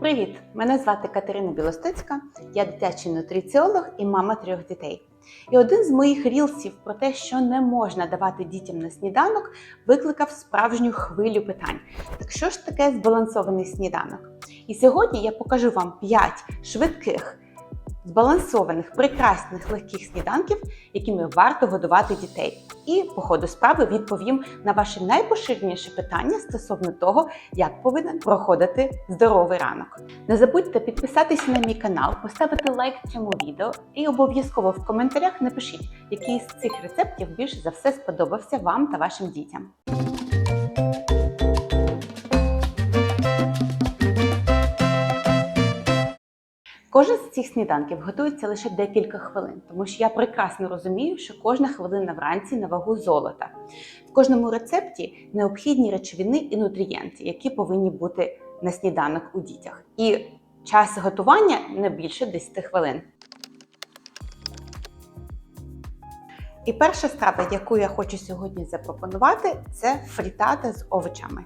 Привіт! Мене звати Катерина Білостицька, я дитячий нутриціолог і мама трьох дітей. І один з моїх рілсів про те, що не можна давати дітям на сніданок, викликав справжню хвилю питань. Так що ж таке збалансований сніданок? І сьогодні я покажу вам 5 швидких, збалансованих, прекрасних легких сніданків, якими варто годувати дітей. І по ходу справи відповім на ваші найпоширеніше питання стосовно того, як повинен проходити здоровий ранок. Не забудьте підписатися на мій канал, поставити лайк цьому відео і обов'язково в коментарях напишіть, який з цих рецептів більше за все сподобався вам та вашим дітям. Кожен з цих сніданків готується лише декілька хвилин, тому що я прекрасно розумію, що кожна хвилина вранці на вагу золота. В кожному рецепті необхідні речовини і нутрієнти, які повинні бути на сніданок у дітях. І час готування не більше 10 хвилин. І перша страва, яку я хочу сьогодні запропонувати, це фрітата з овочами.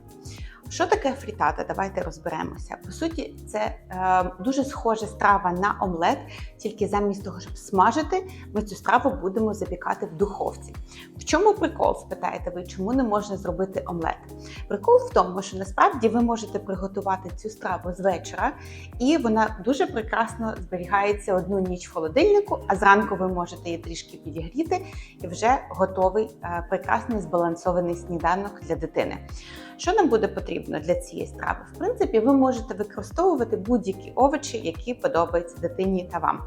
Що таке фрітата? Давайте розберемося. По суті, це е, дуже схожа страва на омлет, тільки замість того, щоб смажити, ми цю страву будемо запікати в духовці. В чому прикол? Спитаєте ви, чому не можна зробити омлет? Прикол в тому, що насправді ви можете приготувати цю страву з вечора, і вона дуже прекрасно зберігається одну ніч в холодильнику, а зранку ви можете її трішки підігріти, і вже готовий е, прекрасний збалансований сніданок для дитини. Що нам буде потрібно для цієї страви? В принципі, ви можете використовувати будь-які овочі, які подобаються дитині та вам.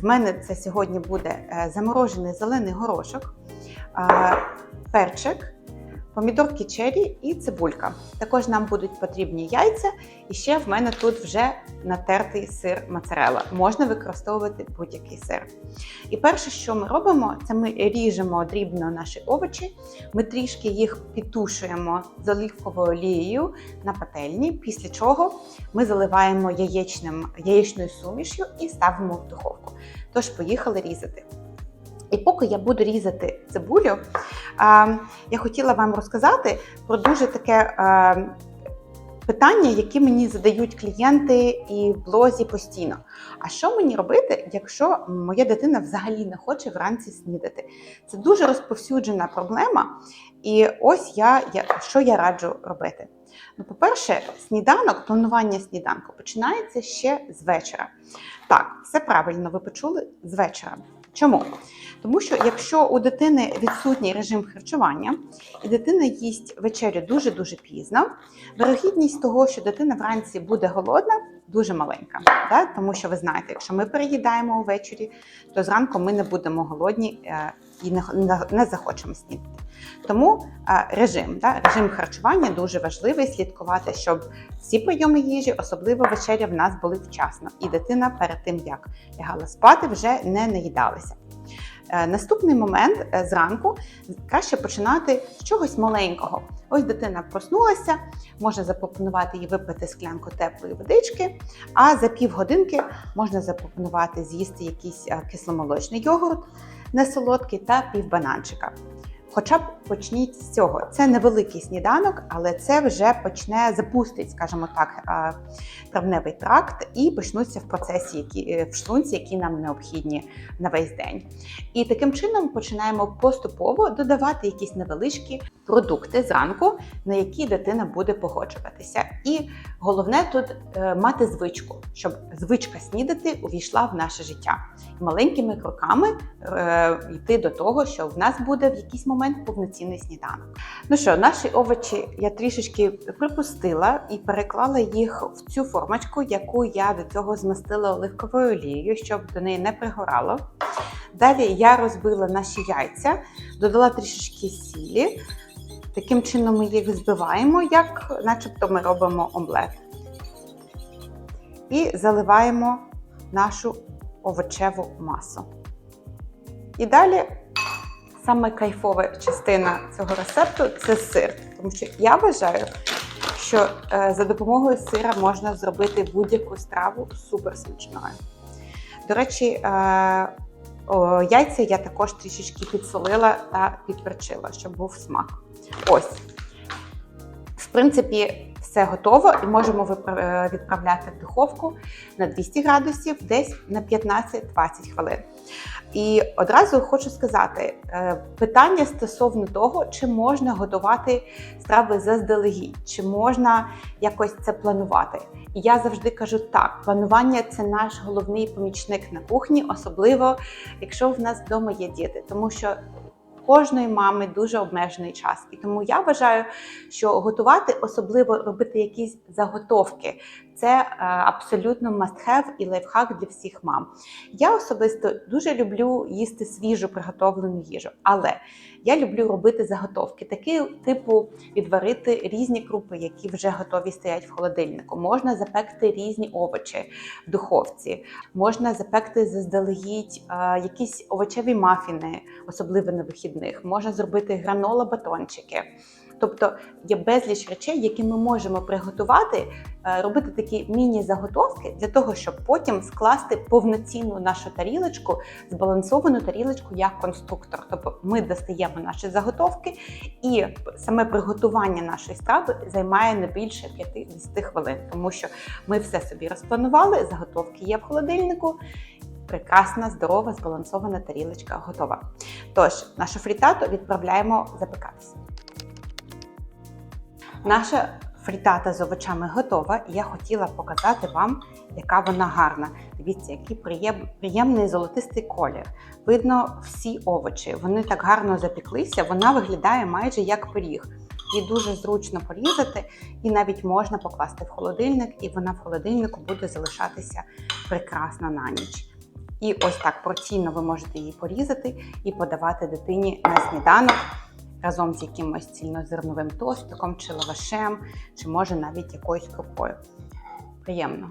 В мене це сьогодні буде е, заморожений зелений горошок, перчик, помідорки чері і цибулька. Також нам будуть потрібні яйця, і ще в мене тут вже натертий сир моцарелла. Можна використовувати будь-який сир. І перше, що ми робимо, це ми ріжемо дрібно наші овочі, ми трішки їх підтушуємо з оливковою олією на пательні, після чого ми заливаємо яєчним, яєчною сумішю і ставимо в духовку. Тож, поїхали різати. І поки я буду різати цибулю, я хотіла вам розказати про дуже таке питання, які мені задають клієнти і в блозі постійно. А що мені робити, якщо моя дитина взагалі не хоче вранці снідати? Це дуже розповсюджена проблема. І ось я, я що я раджу робити. Ну, по-перше, сніданок, планування сніданку починається ще з вечора. Так, все правильно, ви почули з вечора. Чому? Тому що якщо у дитини відсутній режим харчування, і дитина їсть вечерю дуже-дуже пізно, вирогідність того, що дитина вранці буде голодна, дуже маленька. Так? Тому що ви знаєте, якщо ми переїдаємо увечері, то зранку ми не будемо голодні е, і не, захочемо снідати. Тому е, режим, да? режим харчування дуже важливий слідкувати, щоб всі прийоми їжі, особливо вечеря, в нас були вчасно, і дитина перед тим як лягала спати, вже не наїдалася. Е, наступний момент е, зранку краще починати з чогось маленького. Ось дитина проснулася, можна запропонувати їй випити склянку теплої водички, а за півгодинки можна запропонувати з'їсти якийсь кисломолочний йогурт несолодкий та півбананчика. Хоча б почніть з цього. Це невеликий сніданок, але це вже почне запустити, скажімо так, травневий тракт і почнуться в процесі, які е, в шлунці, які нам необхідні на весь день. І таким чином починаємо поступово додавати якісь невеличкі продукти зранку, на які дитина буде погоджуватися. І головне тут е, мати звичку, щоб звичка снідати увійшла в наше життя. І маленькими кроками е, йти до того, що в нас буде в якийсь момент повноцінний сніданок. Ну що, наші овочі я трішечки припустила і переклала їх в цю формочку, яку я до цього змастила оливковою олією, щоб до неї не пригорало. Далі я розбила наші яйця, додала трішечки сілі. Таким чином ми їх збиваємо, як начебто ми робимо омлет. І заливаємо нашу овочеву масу. І далі саме кайфова частина цього рецепту це сир. Тому що я вважаю, що е, за допомогою сира можна зробити будь-яку страву супер смачною. До речі, е, яйця я також трішечки підсолила та підперчила, щоб був смак. Ось. В принципі, Все готово і можемо е, відправляти в духовку на 200 градусів десь на 15-20 хвилин. І одразу хочу сказати е, питання стосовно того, чи можна готувати страви заздалегідь, чи можна якось це планувати. І я завжди кажу так: планування це наш головний помічник на кухні, особливо якщо в нас вдома є діти, тому що. Кожної мами дуже обмежений час, і тому я вважаю, що готувати, особливо робити якісь заготовки, це е, абсолютно must-have і лайфхак для всіх мам. Я особисто дуже люблю їсти свіжу приготовлену їжу, але я люблю робити заготовки, такі типу відварити різні крупи, які вже готові стоять в холодильнику. Можна запекти різні овочі в духовці, можна запекти заздалегідь е, якісь овочеві мафіни, особливо на вихідних. Можна зробити гранола батончики. Тобто є безліч речей, які ми можемо приготувати, е, робити такі міні-заготовки для того, щоб потім скласти повноцінну нашу тарілочку, збалансовану тарілочку як конструктор. Тобто ми достаємо наші заготовки, і саме приготування нашої страви займає не більше 5-10 хвилин, тому що ми все собі розпланували, заготовки є в холодильнику. Прекрасна, здорова, збалансована тарілочка готова. Тож, нашу фрітату відправляємо запекатися. Наша фрітата з овочами готова, і я хотіла показати вам, яка вона гарна. Дивіться, який приєм- приємний золотистий колір. Видно всі овочі. Вони так гарно запіклися, вона виглядає майже як пиріг. Її дуже зручно порізати, і навіть можна покласти в холодильник, і вона в холодильнику буде залишатися прекрасно на ніч. І ось так порційно ви можете її порізати і подавати дитині на сніданок разом з якимось цільнозерновим тостиком чи лавашем, чи може навіть якоюсь крупою. Приємно.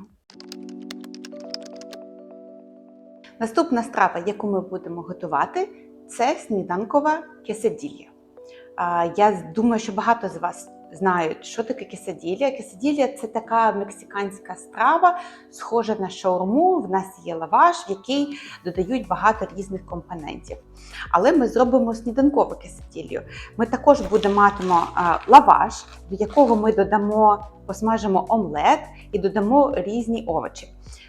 Наступна страва, яку ми будемо готувати, це сніданкова кеседілля. Я думаю, що багато з вас знають, що таке кеседілля. Кеседілля – це така мексиканська страва, схожа на шаурму. В нас є лаваш, в який додають багато різних компонентів. Але ми зробимо сніданкову кеседілью. Ми також будемо матимо лаваш, до якого ми додамо, посмажимо омлет і додамо різні овочі.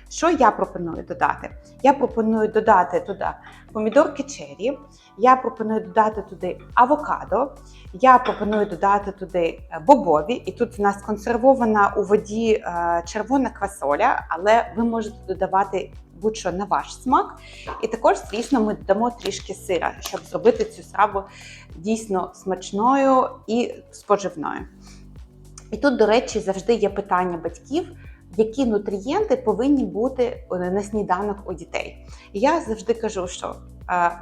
Що я пропоную додати? Я пропоную додати туди помідорки черрі, я пропоную додати туди авокадо, я пропоную додати туди е, бобові, і тут в нас консервована у воді е, червона квасоля, але ви можете додавати будь-що на ваш смак. І також, звісно, ми додамо трішки сира, щоб зробити цю страву дійсно смачною і споживною. І тут, до речі, завжди є питання батьків. Які нутрієнти повинні бути на сніданок у дітей? І я завжди кажу, що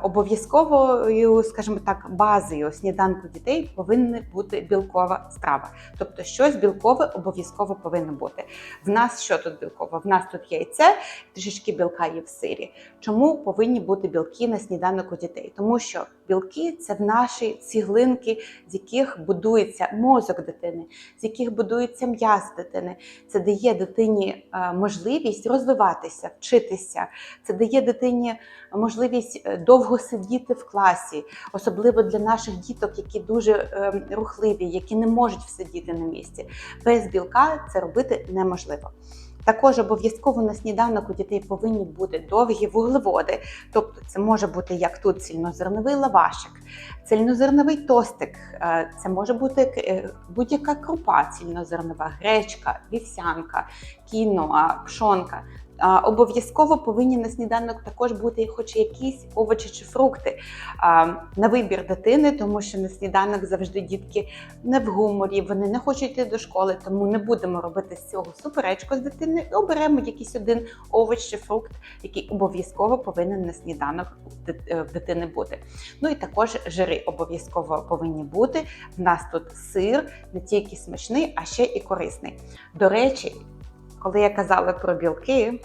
обов'язковою, скажімо так, базою сніданку дітей повинна бути білкова страва. Тобто, щось білкове обов'язково повинно бути. В нас що тут білкове? В нас тут яйце, трішечки білка є в сирі. Чому повинні бути білки на сніданок у дітей? Тому що білки це в наші ціглинки, з яких будується мозок дитини, з яких будується м'яз дитини. Це дає дитині е, можливість розвиватися, вчитися. Це дає дитині можливість е, довго сидіти в класі, особливо для наших діток, які дуже е, рухливі, які не можуть всидіти на місці. Без білка це робити неможливо. Також обов'язково на сніданок у дітей повинні бути довгі вуглеводи, тобто це може бути як тут цільнозерновий лавашик, цільнозерновий тостик, е, це може бути е, будь-яка крупа цільнозернова, гречка, вівсянка, кіноа, пшонка. Обов'язково повинні на сніданок також бути хоч якісь овочі чи фрукти на вибір дитини, тому що на сніданок завжди дітки не в гуморі, вони не хочуть йти до школи, тому не будемо робити з цього суперечку з дитиною і оберемо якийсь один овоч чи фрукт, який обов'язково повинен на сніданок е, дитини бути. Ну і також жири обов'язково повинні бути. В нас тут сир не тільки смачний, а ще і корисний. До речі, коли я казала про білки,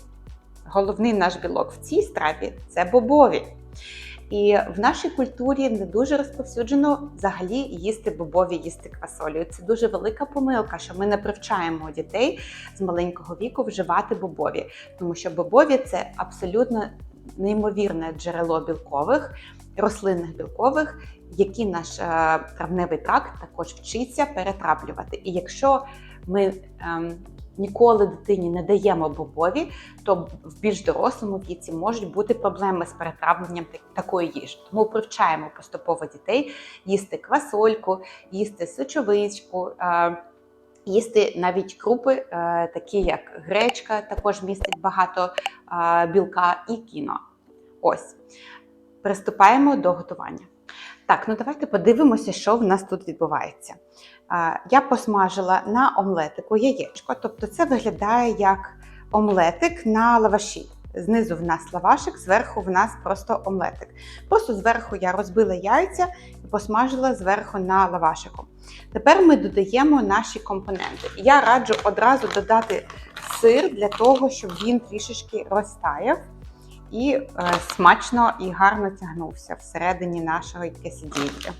головний наш білок в цій страві це бобові. І в нашій культурі не дуже розповсюджено взагалі їсти бобові, їсти квасолію. Це дуже велика помилка, що ми не привчаємо дітей з маленького віку вживати бобові, тому що бобові це абсолютно неймовірне джерело білкових, рослинних білкових які наш е, травневий тракт також вчиться перетравлювати. І якщо ми ем, ніколи дитині не даємо бобові, то в більш дорослому віці можуть бути проблеми з перетравленням такої їжі. Тому привчаємо поступово дітей їсти квасольку, їсти сочовичку. Е, Їсти навіть крупи, е, такі як гречка, також містить багато е, білка і кіно. Ось. Приступаємо до готування. Так, ну давайте подивимося, що в нас тут відбувається. Я посмажила на омлетику яєчко, тобто це виглядає як омлетик на лаваші. Знизу в нас лавашик, зверху в нас просто омлетик. Просто зверху я розбила яйця і посмажила зверху на лавашику. Тепер ми додаємо наші компоненти. Я раджу одразу додати сир для того, щоб він трішечки розтаяв і е, смачно і гарно тягнувся всередині нашого кесіділля.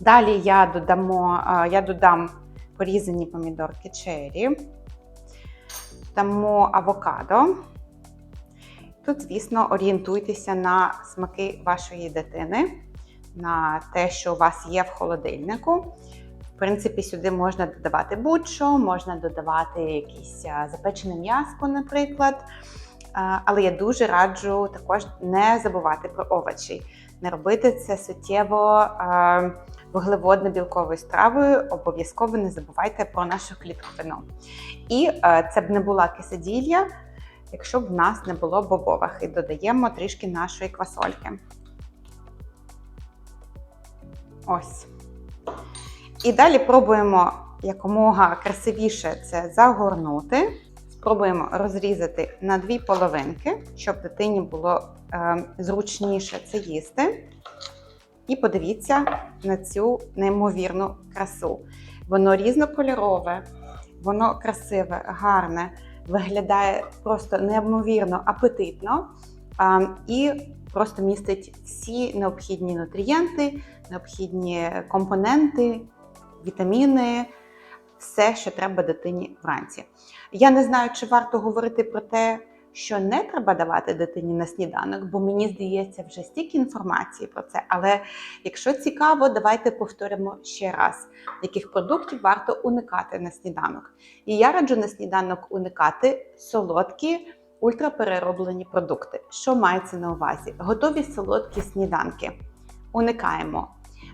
Далі я, додамо, е, я додам порізані помідорки черрі, дамо авокадо. Тут, звісно, орієнтуйтеся на смаки вашої дитини, на те, що у вас є в холодильнику. В принципі, сюди можна додавати будь-що, можна додавати якесь запечене м'яско, наприклад. Але я дуже раджу також не забувати про овочі, не робити це суттєво вуглеводно-білковою стравою. Обов'язково не забувайте про нашу клітковину. І це б не була кисаділля, якщо б в нас не було бобових. І додаємо трішки нашої квасольки. Ось. І далі пробуємо якомога красивіше це загорнути. Спробуємо розрізати на дві половинки, щоб дитині було е, зручніше це їсти. І подивіться на цю неймовірну красу. Воно різнокольорове, воно красиве, гарне, виглядає просто неймовірно апетитно а, і просто містить всі необхідні нутрієнти, необхідні компоненти, вітаміни, все, що треба дитині вранці. Я не знаю, чи варто говорити про те, що не треба давати дитині на сніданок, бо мені здається вже стільки інформації про це. Але якщо цікаво, давайте повторимо ще раз, яких продуктів варто уникати на сніданок. І я раджу на сніданок уникати солодкі ультраперероблені продукти. Що мається на увазі? Готові солодкі сніданки. Уникаємо.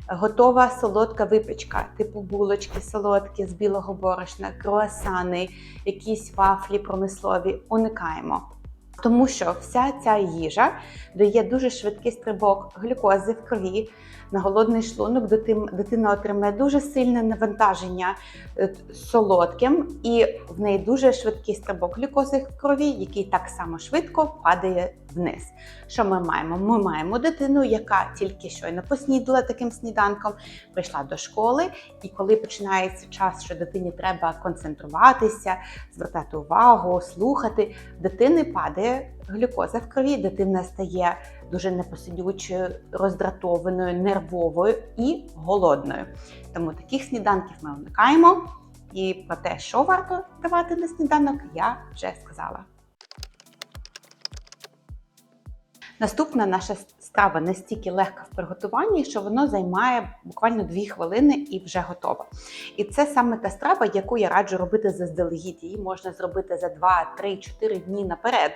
Готова солодка випічка, типу булочки солодкі з білого борошна, круасани, якісь вафлі промислові. Уникаємо. Тому що вся ця їжа дає дуже швидкий стрибок глюкози в крові на голодний шлунок. Дитина отримає дуже сильне навантаження е, солодким, і в неї дуже швидкий стрибок глюкози в крові, який так само швидко падає вниз. Що ми маємо? Ми маємо дитину, яка тільки щойно поснідала таким сніданком, прийшла до школи, і коли починається час, що дитині треба концентруватися, звертати увагу, слухати, дитини падає глюкоза в крові, дитина стає дуже непосидючою, роздратованою, нервовою і голодною. Тому таких сніданків ми уникаємо. І про те, що варто давати на сніданок, я вже сказала. Наступна наша страва настільки легка в приготуванні, що воно займає буквально 2 хвилини і вже готова. І це саме та страва, яку я раджу робити заздалегідь. Її можна зробити за 2, 3, 4 дні наперед.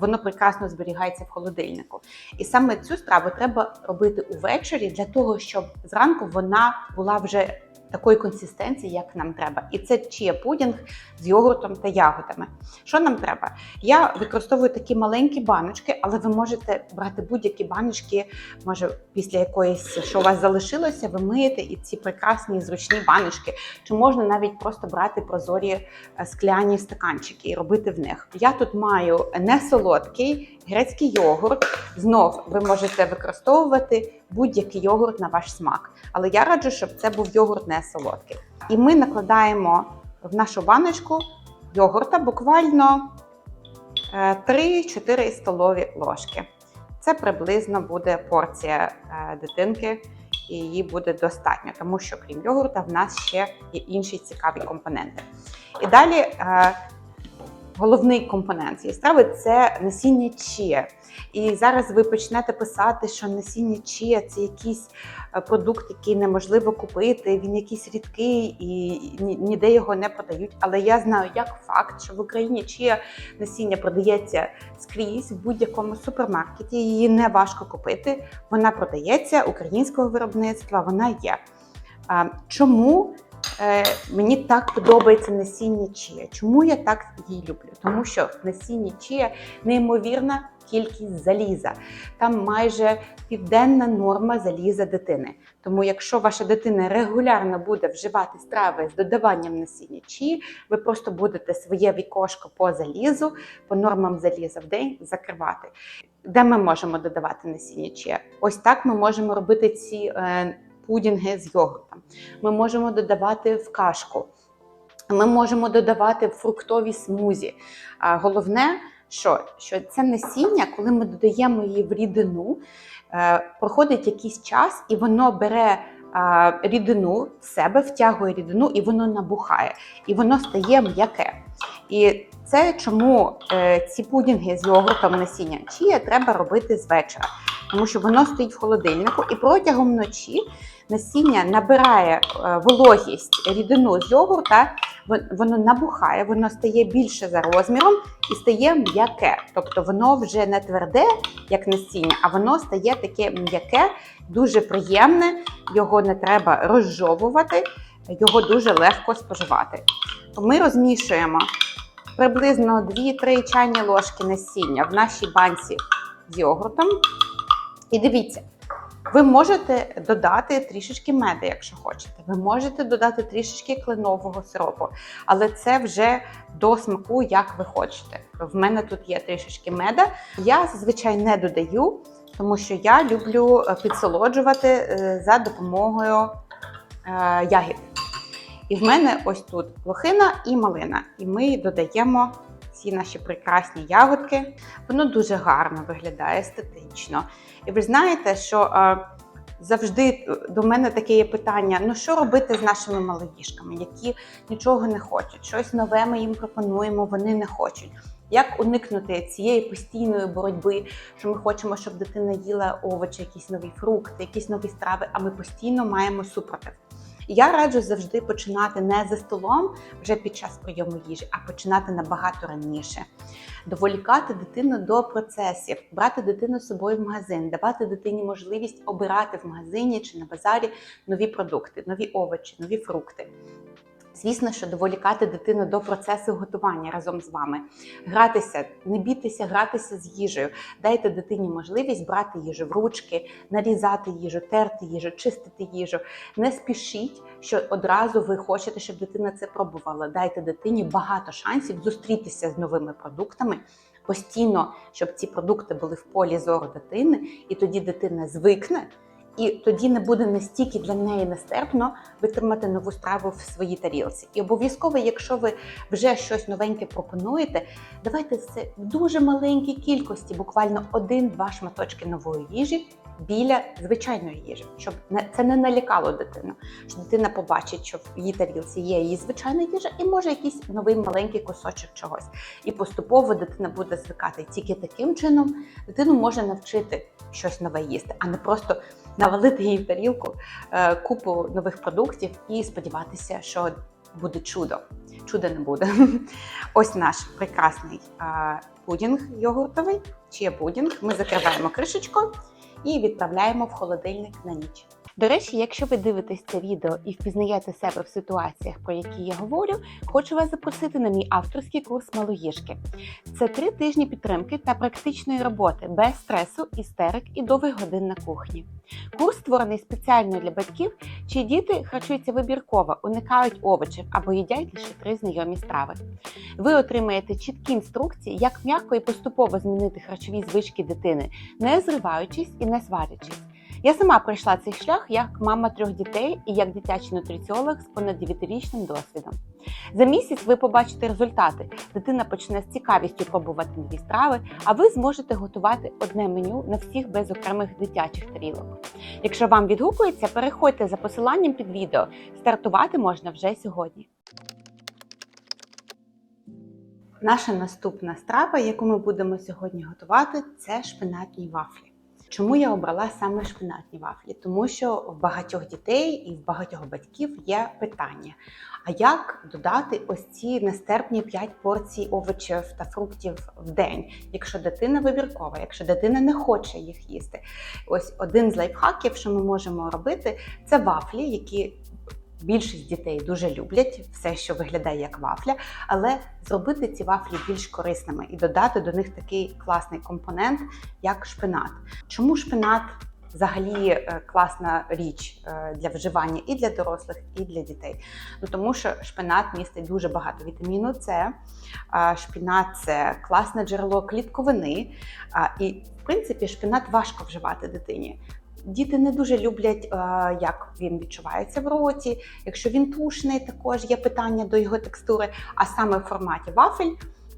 Воно прекрасно зберігається в холодильнику. І саме цю страву треба робити увечері для того, щоб зранку вона була вже такої консистенції, як нам треба. І це чия пудінг з йогуртом та ягодами. Що нам треба? Я використовую такі маленькі баночки, але ви можете брати будь-які баночки, може, після якоїсь, що у вас залишилося, ви миєте і ці прекрасні зручні баночки. Чи можна навіть просто брати прозорі е, скляні стаканчики і робити в них. Я тут маю не солодкий грецький йогурт. Знов ви можете використовувати будь-який йогурт на ваш смак. Але я раджу, щоб це був йогурт не солодкий. І ми накладаємо в нашу баночку йогурта буквально е, 3-4 столові ложки. Це приблизно буде порція е, дитинки, і її буде достатньо, тому що крім йогурта, в нас ще є інші цікаві компоненти. І далі е, головний компонент цієї страви це насіння чія. І зараз ви почнете писати, що насіння чія це якийсь е, продукт, який неможливо купити, він якийсь рідкий і ніде його не продають. Але я знаю як факт, що в Україні чия насіння продається скрізь в будь-якому супермаркеті. Її не важко купити. Вона продається українського виробництва, вона є. Чому мені так подобається насіння чия? Чому я так її люблю? Тому що в насінні чия неймовірна кількість заліза. Там майже південна норма заліза дитини. Тому, якщо ваша дитина регулярно буде вживати страви з додаванням насіння чії, ви просто будете своє вікошко по залізу, по нормам заліза в день закривати. Де ми можемо додавати насіння чия? Ось так ми можемо робити ці е, пудінги з йогуртом. Ми можемо додавати в кашку. Ми можемо додавати в фруктові смузі. А головне, що, що це насіння, коли ми додаємо її в рідину, е, проходить якийсь час, і воно бере рідину в себе, втягує рідину, і воно набухає, і воно стає м'яке. І це чому е, ці пудінги з йогуртом насіння чія треба робити з вечора, тому що воно стоїть в холодильнику, і протягом ночі насіння набирає е, вологість рідину з йогурта, воно набухає, воно стає більше за розміром і стає м'яке. Тобто воно вже не тверде, як насіння, а воно стає таке м'яке, дуже приємне, його не треба розжовувати, його дуже легко споживати. Ми розмішуємо приблизно 2-3 чайні ложки насіння в нашій банці з йогуртом. І дивіться, ви можете додати трішечки меду, якщо хочете. Ви можете додати трішечки кленового сиропу, але це вже до смаку, як ви хочете. В мене тут є трішечки меда. Я зазвичай не додаю, тому що я люблю е, підсолоджувати е, за допомогою е, ягід. І в мене ось тут лохина і малина. І ми додаємо ці наші прекрасні ягодки. Воно дуже гарно виглядає естетично. І ви знаєте, що завжди до мене таке є питання: ну що робити з нашими молодіжками, які нічого не хочуть, щось нове ми їм пропонуємо, вони не хочуть. Як уникнути цієї постійної боротьби, що ми хочемо, щоб дитина їла овочі, якісь нові фрукти, якісь нові страви, а ми постійно маємо супротив. Я раджу завжди починати не за столом вже під час прийому їжі, а починати набагато раніше. Доволікати дитину до процесів, брати дитину з собою в магазин, давати дитині можливість обирати в магазині чи на базарі нові продукти, нові овочі, нові фрукти. Звісно, що доволікати дитину до процесу готування разом з вами, гратися, не бійтеся гратися з їжею. Дайте дитині можливість брати їжу в ручки, нарізати їжу, терти їжу, чистити їжу. Не спішіть, що одразу ви хочете, щоб дитина це пробувала. Дайте дитині багато шансів зустрітися з новими продуктами. Постійно, щоб ці продукти були в полі зору дитини, і тоді дитина звикне, і тоді не буде настільки для неї нестерпно витримати нову страву в своїй тарілці. І обов'язково, якщо ви вже щось новеньке пропонуєте, давайте це в дуже маленькій кількості, буквально один-два шматочки нової їжі біля звичайної їжі, щоб це не налякало дитину. Що дитина побачить, що в її тарілці є її звичайна їжа, і може якийсь новий маленький кусочок чогось. І поступово дитина буде звикати. Тільки таким чином дитину може навчити щось нове їсти, а не просто навалити їй в тарілку е, купу нових продуктів і сподіватися, що буде чудо. Чуда не буде. Ось наш прекрасний е, пудінг йогуртовий, чи пудінг. Ми закриваємо кришечку і відправляємо в холодильник на ніч. До речі, якщо ви дивитесь це відео і впізнаєте себе в ситуаціях, про які я говорю, хочу вас запросити на мій авторський курс малоїжки. Це три тижні підтримки та практичної роботи без стресу, істерик і довгих годин на кухні. Курс створений спеціально для батьків, чиї діти харчуються вибірково, уникають овочів або їдять лише три знайомі страви. Ви отримаєте чіткі інструкції, як м'яко і поступово змінити харчові звички дитини, не зриваючись і не сварячись. Я сама пройшла цей шлях як мама трьох дітей і як дитячий нутриціолог з понад 9-річним досвідом. За місяць ви побачите результати. Дитина почне з цікавістю пробувати нові страви, а ви зможете готувати одне меню на всіх без окремих дитячих тарілок. Якщо вам відгукується, переходьте за посиланням під відео. Стартувати можна вже сьогодні. Наша наступна страва, яку ми будемо сьогодні готувати, це шпинатні вафлі. Чому я обрала саме шпинатні вафлі? Тому що в багатьох дітей і в багатьох батьків є питання: а як додати ось ці нестерпні 5 порцій овочів та фруктів в день, якщо дитина вибіркова, якщо дитина не хоче їх їсти? Ось один з лайфхаків, що ми можемо робити, це вафлі, які Більшість дітей дуже люблять все, що виглядає як вафля, але зробити ці вафлі більш корисними і додати до них такий класний компонент, як шпинат. Чому шпинат взагалі е, класна річ е, для вживання і для дорослих, і для дітей? Ну тому що шпинат містить дуже багато вітаміну С. Шпинат це класне джерело клітковини, і в принципі шпинат важко вживати дитині. Діти не дуже люблять, е, як він відчувається в роті. Якщо він тушний, також є питання до його текстури. А саме в форматі вафель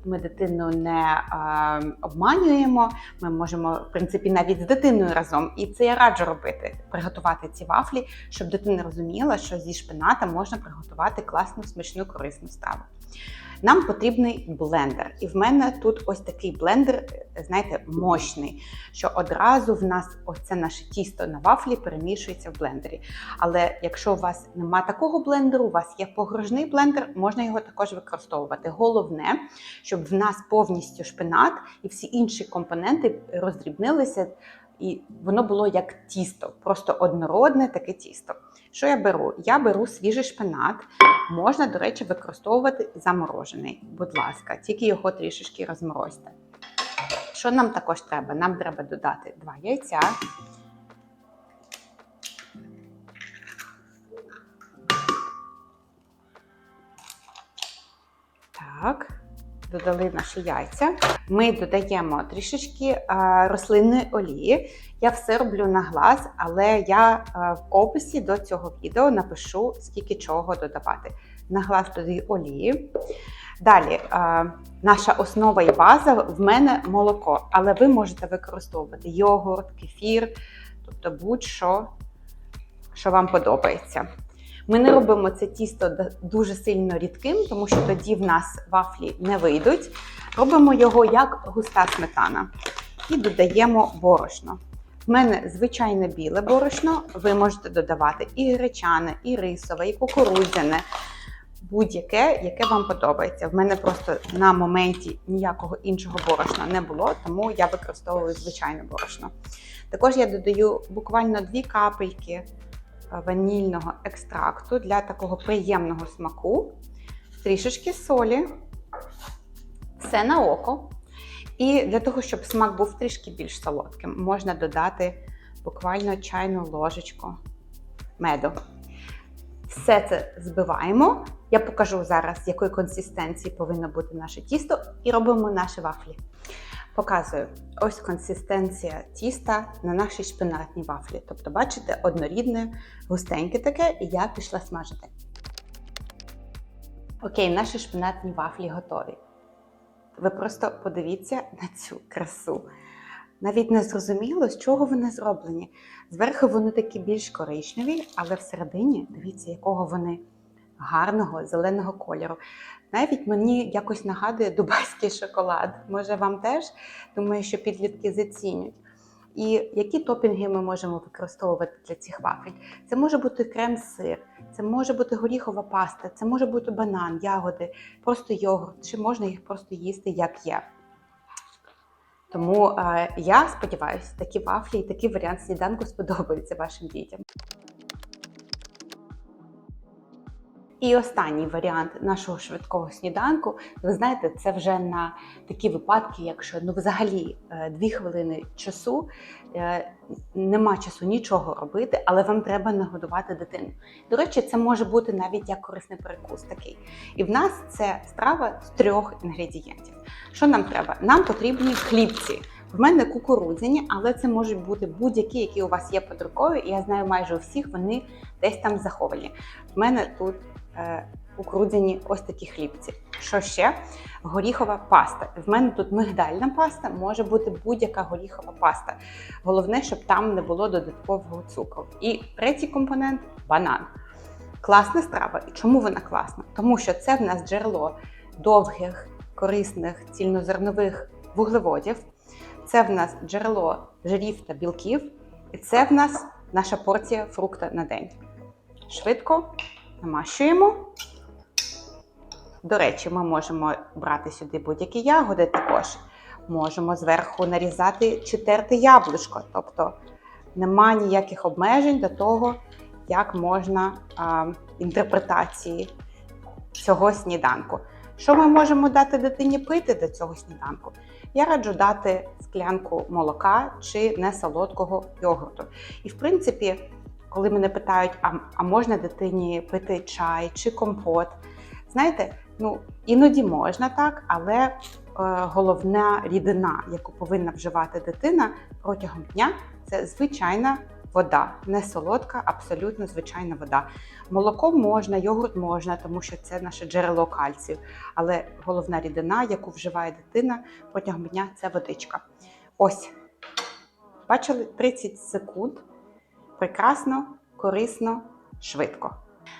ми дитину не е, обманюємо. Ми можемо, в принципі, навіть з дитиною разом. І це я раджу робити: приготувати ці вафлі, щоб дитина розуміла, що зі шпината можна приготувати класну, смачну, корисну страву. Нам потрібний блендер. І в мене тут ось такий блендер, знаєте, мощний, що одразу в нас ось це наше тісто на вафлі перемішується в блендері. Але якщо у вас нема такого блендеру, у вас є погружний блендер, можна його також використовувати. Головне, щоб в нас повністю шпинат і всі інші компоненти роздрібнилися і воно було як тісто, просто однородне таке тісто. Що я беру? Я беру свіжий шпинат, можна, до речі, використовувати заморожений. Будь ласка, тільки його трішечки розморозьте. Що нам також треба? Нам треба додати два яйця. Так додали наші яйця. Ми додаємо трішечки рослинної олії. Я все роблю на глаз, але я в описі до цього відео напишу, скільки чого додавати. На глаз додаю олії. Далі, наша основа і база в мене молоко, але ви можете використовувати йогурт, кефір, тобто будь-що, що вам подобається. Ми не робимо це тісто дуже сильно рідким, тому що тоді в нас вафлі не вийдуть. Робимо його як густа сметана. І додаємо борошно. В мене звичайне біле борошно, ви можете додавати і гречане, і рисове, і кукурудзяне, будь-яке, яке вам подобається. В мене просто на моменті ніякого іншого борошна не було, тому я використовую звичайне борошно. Також я додаю буквально дві капельки ванільного екстракту для такого приємного смаку, трішечки солі, все на око. І для того, щоб смак був трішки більш солодким, можна додати буквально чайну ложечку меду. Все це збиваємо. Я покажу зараз, якої консистенції повинно бути наше тісто, і робимо наші вафлі. Показую ось консистенція тіста на нашій шпинатній вафлі. Тобто, бачите, однорідне, густеньке таке, і я пішла смажити. Окей, наші шпинатні вафлі готові. Ви просто подивіться на цю красу. Навіть не зрозуміло, з чого вони зроблені. Зверху вони такі більш коричневі, але всередині, дивіться, якого вони гарного зеленого кольору. Навіть мені якось нагадує дубайський шоколад. Може, вам теж думаю, що підлітки зацінюють. І які топінги ми можемо використовувати для цих вафель? Це може бути крем-сир, це може бути горіхова паста, це може бути банан, ягоди, просто йогурт, чи можна їх просто їсти, як є. Тому е, я сподіваюся, такі вафлі і такий варіант сніданку сподобаються вашим дітям. І останній варіант нашого швидкого сніданку, ви знаєте, це вже на такі випадки, якщо ну взагалі е, дві хвилини часу е, нема часу нічого робити, але вам треба нагодувати дитину. До речі, це може бути навіть як корисний перекус такий. І в нас це страва з трьох інгредієнтів. Що нам треба? Нам потрібні хлібці. В мене кукурудзяні, але це можуть бути будь-які, які у вас є під рукою. І я знаю, майже у всіх вони десь там заховані. В мене тут е, ось такі хлібці. Що ще? Горіхова паста. В мене тут мигдальна паста, може бути будь-яка горіхова паста. Головне, щоб там не було додаткового цукру. І третій компонент банан. Класна страва. І чому вона класна? Тому що це в нас джерело довгих корисних цільнозернових вуглеводів. Це в нас джерело жирів та білків, і це в нас наша порція фрукта на день. Швидко намащуємо. До речі, ми можемо брати сюди будь-які ягоди також. Можемо зверху нарізати чи терти яблучко. Тобто нема ніяких обмежень до того, як можна а, інтерпретації цього сніданку. Що ми можемо дати дитині пити до цього сніданку? Я раджу дати склянку молока чи несолодкого йогурту. І в принципі, коли мене питають, а, а можна дитині пити чай чи компот, знаєте, ну іноді можна так, але е, головна рідина, яку повинна вживати дитина протягом дня, це звичайна вода, не солодка, абсолютно звичайна вода. Молоко можна, йогурт можна, тому що це наше джерело кальцію. Але головна рідина, яку вживає дитина протягом дня, це водичка. Ось, бачили 30 секунд. Прекрасно, корисно, швидко.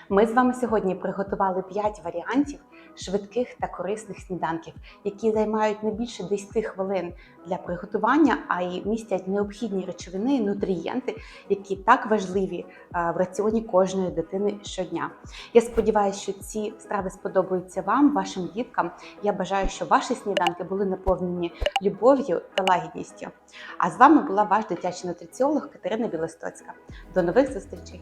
Ми з вами сьогодні приготували 5 варіантів швидких та корисних сніданків, які займають не більше 10 хвилин для приготування, а й містять необхідні речовини і нутрієнти, які так важливі е, в раціоні кожної дитини щодня. Я сподіваюся, що ці страви сподобаються вам, вашим діткам. Я бажаю, щоб ваші сніданки були наповнені любов'ю та лагідністю. А з вами була ваш дитячий нутриціолог Катерина Білостоцька. До нових зустрічей!